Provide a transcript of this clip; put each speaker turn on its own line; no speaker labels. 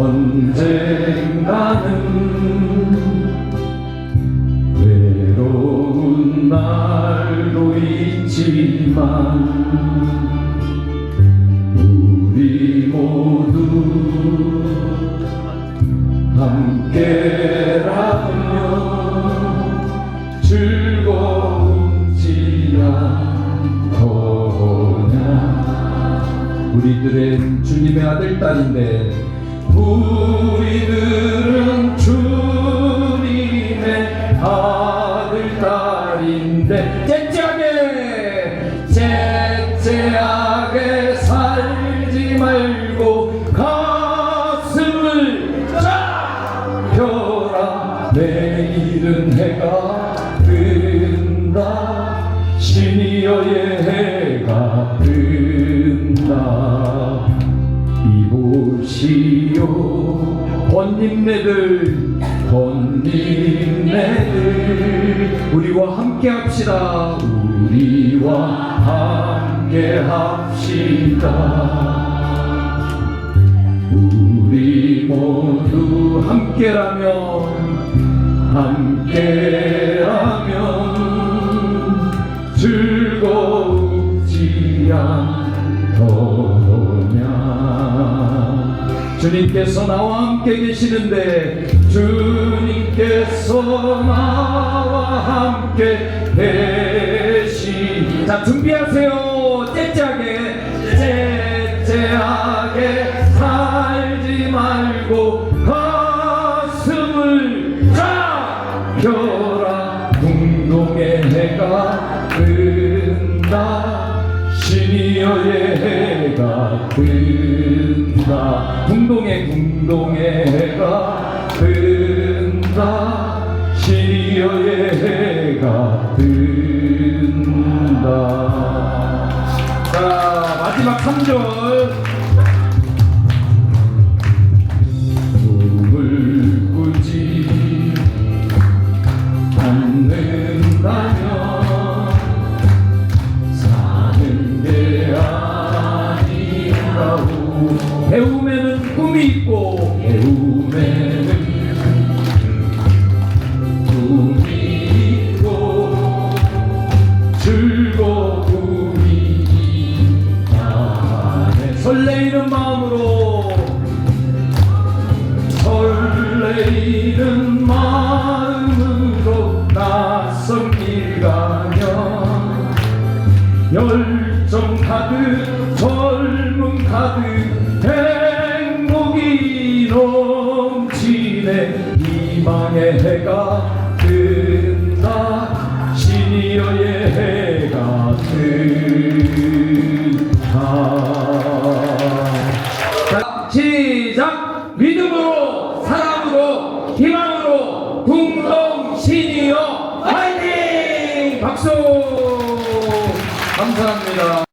언젠가는 외로운 날도 있지만 우리 모두 함께라면 즐거운지 않더냐? 우리들은 주님의 아들 딸인데 우리들은 주님의 아들 딸인데 째째하게 째째하게 살지 말고 가슴을 신이여의 해가 뜬다 이보시오. 번님네들 번님네들 우리와 함께 합시다. 우리와 함께 합시다. 우리 모두 함께라면 함께라면 즐겁지 않더냐 주님께서 나와 함께 계시는데 주님께서 나와 함께 계시 자 준비하세요. 째째하게 째째하게 살지 말고 가슴을 잡혀라. 궁동의 해가 뜬다. 신이여의 해가 뜬다 궁동의 궁동의 해가 뜬다. 신이여의 해가 뜬다. 자 마지막 3절. 꿈을 꾸지 않는 배움에는 꿈이 있고. 배움에는 꿈이 있고 즐거움이 있다네. 설레이는 마음으로. 설레이는 마음으로 낯선 길 가면 열정 가득 젊음 가득 신이여 화이팅! 박수! 감사합니다.